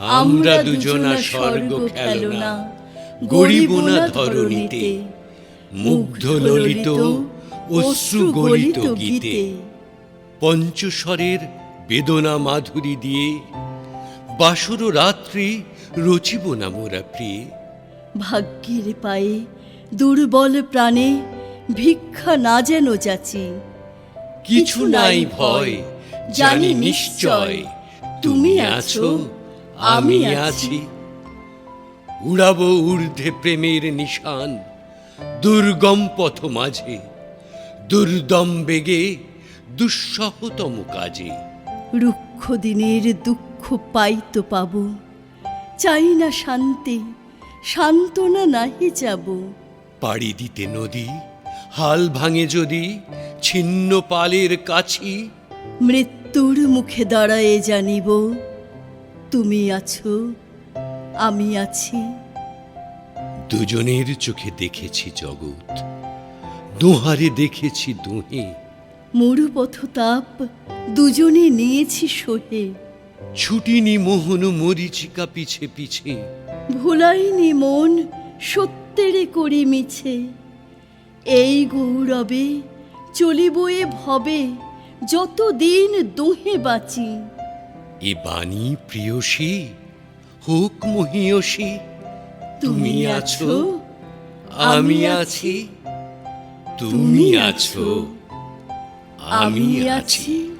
আমরা দুজনা স্বর্গ খেলনা গরিব না ধরণীতে মুগ্ধ ললিত অশ্রু গলিত গীতে পঞ্চস্বরের বেদনা মাধুরী দিয়ে বাসর রাত্রি রচিব না মোরা প্রিয়ে। ভাগ্যের পায়ে দুর্বল প্রাণে ভিক্ষা না যেন যাচি। কিছু নাই ভয় জানি নিশ্চয় তুমি আছো আমি আছি। উড়াবো ঊর্ধ্বে প্রেমের নিশান দুর্গম পথ মাঝে দুর্দম বেগে দুঃসহতম কাজে। রুক্ষ দিনের দুঃখ পাইতো পাব। চাই না শান্তি সান্ত্বনা নাহি যাব পাড়ি দিতে নদী হাল ভাঙে যদি ছিন্ন পালের কাছি। মৃত্যুর মুখে দাঁড়ায়ে জানিব তুমি আছো আমি আছি। দুজনের চোখে দেখেছি জগৎ দুহারে দেখেছি দুহে। মরুপথ তাপ দুজনে নিয়েছি সহে। ছুটিনি মোহন মরিচিকা পিছে পিছে। ভুলাইনি মন সত্যেরে করি মিছে। এই গৌরবে চলিব এ ভবে যতদিন দোহে বাঁচি। এ বাণী প্রিয়সী হুক মহিয়সী তুমি আছো আমি আছি তুমি আছো আমি আছি।